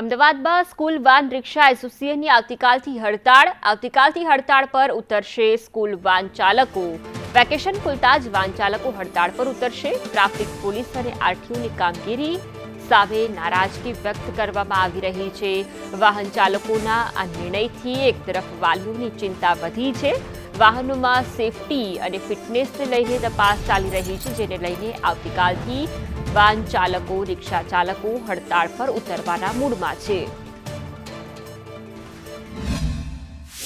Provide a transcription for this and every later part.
અમદાવાદમાં school van રિક્ષા એસોસિએશનની આવતીકાલથી હડતાળ આવતીકાલથી હડતાળ પર ઉતરશે સ્કૂલ વાન ચાલકો. વેકેશન ખુલતા જ વાન ચાલકો હડતાળ પર ઉતરશે. ટ્રાફિક પોલીસ અને આરટીઓની કામગીરી સામે નારાજગી વ્યક્ત કરવામાં આવી રહી છે. વાહન ચાલકોના આ નિર્ણયથી એક તરફ વાલીઓની ચિંતા વધી છે. વાહનોમાં સેફટી અને ફિટનેસને લઈને તપાસ ચાલી રહી છે, જેને લઈને આવતીકાલથી વાન ચાલકો, રિક્ષા ચાલકો હડતાળ પર ઉતરવાના મૂડમાં છે.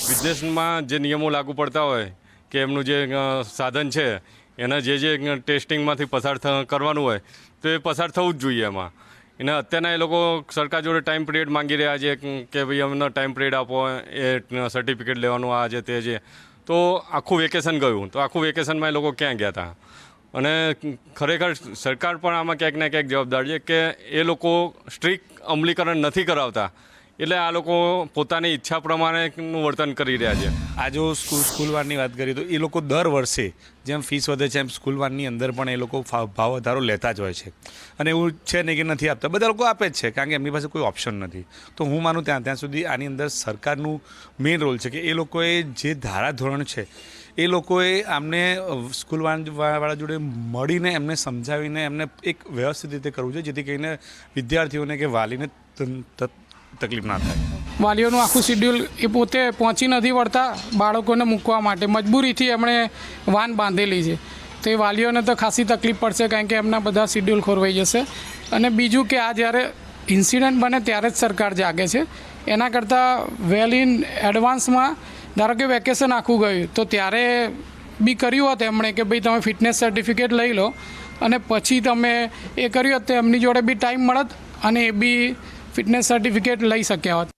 બિઝનેસમાં જે નિયમો લાગુ પડતા હોય કે એમનું જે સાધન છે, એના જે જે ટેસ્ટિંગમાંથી પસાર કરવાનું હોય, તો એ પસાર થવું જ જોઈએ એમાં. એને અત્યારના એ લોકો સરકાર જોડે ટાઈમ પિરિયડ માંગી રહ્યા છે કે ભાઈ અમને ટાઈમ પિરિયડ આપો, એ સર્ટિફિકેટ લેવાનું આ છે તે છે તો આખું વેકેશન ગયું, તો આખું વેકેશનમાં એ લોકો ક્યાં ગયા હતા અને ખરેખર સરકાર પણ આમાં ક્યાંક ને ક્યાંક જવાબદાર છે કે એ લોકો સ્ટ્રિક્ટ અમલીકરણ નથી કરાવતા. એટલે આ લોકો પોતાની ઈચ્છા પ્રમાણેનું વર્તન કરી રહ્યા છે. આ જો સ્કૂલ સ્કૂલ વાનની વાત કરીએ તો એ લોકો દર વર્ષે જેમ ફીસ વધે છે એમ સ્કૂલ વારની અંદર પણ એ લોકો ભાવ વધારો લેતા જ હોય છે. અને એવું છે નહીં કે નથી આપતા. બધા લોકો આપે જ છે કારણ કે એમની પાસે કોઈ ઓપ્શન નથી. તો હું માનું ત્યાં ત્યાં સુધી આની અંદર સરકારનું મેઇન રોલ છે કે એ લોકોએ જે ધારાધોરણ છે, એ લોકોએ આમને સ્કૂલ વાળા જોડે મળીને એમને સમજાવીને એમને એક વ્યવસ્થિત રીતે કરવું જોઈએ, જેથી કરીને વિદ્યાર્થીઓને કે વાલીને તકલીફ ના થાય. વાલીઓનું આખું શિડ્યુલ એ પોતે પહોંચી નથી વળતા, બાળકોને મૂકવા માટે. મજબૂરીથી એમણે વાન બાંધેલી છે. તો એ વાલીઓને તો ખાસી તકલીફ પડશે કારણ કે એમના બધા શિડ્યુલ ખોરવાઈ જશે. અને બીજું કે આ જ્યારે ઇન્સિડન્ટ બને ત્યારે જ સરકાર જાગે છે. એના કરતાં વેલ ઇન એડવાન્સમાં ધારો કે વેકેશન આખું ગયું, તો ત્યારે બી કર્યું હોત એમણે કે ભાઈ તમે ફિટનેસ સર્ટિફિકેટ લઈ લો. અને પછી તમે એ કર્યું હોત તો એમની જોડે બી ટાઈમ મળત અને એ બી ફિટનેસ સર્ટિફિકેટ લઈ શક્યા હોત.